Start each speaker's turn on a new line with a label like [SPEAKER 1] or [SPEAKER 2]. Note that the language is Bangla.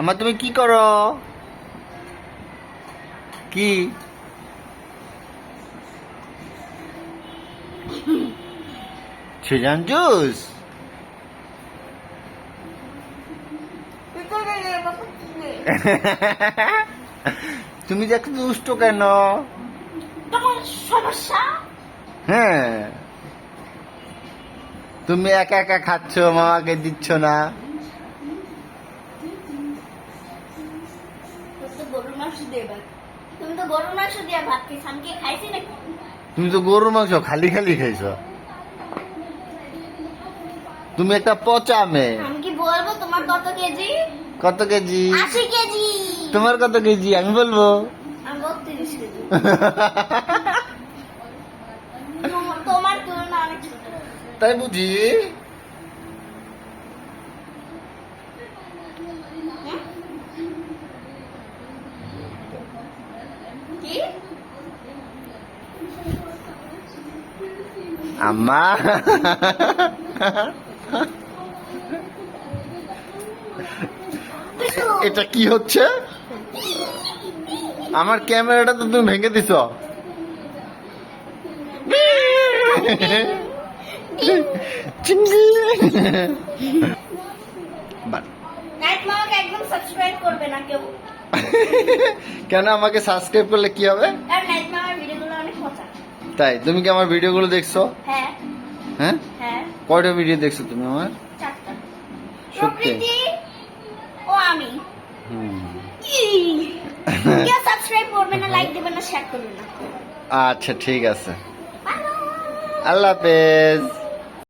[SPEAKER 1] আমার তুমি কি করো? কি? সেজান জুস। তুমি এত দুষ্ট কেন?
[SPEAKER 2] সমস্যা?
[SPEAKER 1] হ্যাঁ। তুমি একা একা খাচ্ছ মামাকে দিচ্ছ না।
[SPEAKER 2] তুমি তো গরুর মাংস
[SPEAKER 1] খালি খালি খাইছ। তুমি একটা পচা মেয়ে।
[SPEAKER 2] আমি কি বলব তোমার কত কেজি?
[SPEAKER 1] কত কেজি?
[SPEAKER 2] কেজি।
[SPEAKER 1] তোমার কত কেজি? আমি বলব।
[SPEAKER 2] আমি বত্রিশ কেজি তোমার- তোমার তুলনা অনেক ছোট
[SPEAKER 1] তাই বুঝি? আম্মা। এটা কি হচ্ছে? আমার ক্যামেরাটা তো তুমি ভেঙে দিছ। কেন আমাকে সাবস্ক্রাইব করলে কি হবে? তাই তুমি কি আমার ভিডিওগুলো দেখছ?
[SPEAKER 2] হ্যাঁ।
[SPEAKER 1] হ্যাঁ?
[SPEAKER 2] হ্যাঁ।
[SPEAKER 1] কয়টা ভিডিও দেখছ তুমি আমার? সত্যি?
[SPEAKER 2] ও আমি। সাবস্ক্রাইব করবে না লাইক দেবে না শেয়ার করবে না।
[SPEAKER 1] আচ্ছা ঠিক আছে. আল্লাহ হাফেজ।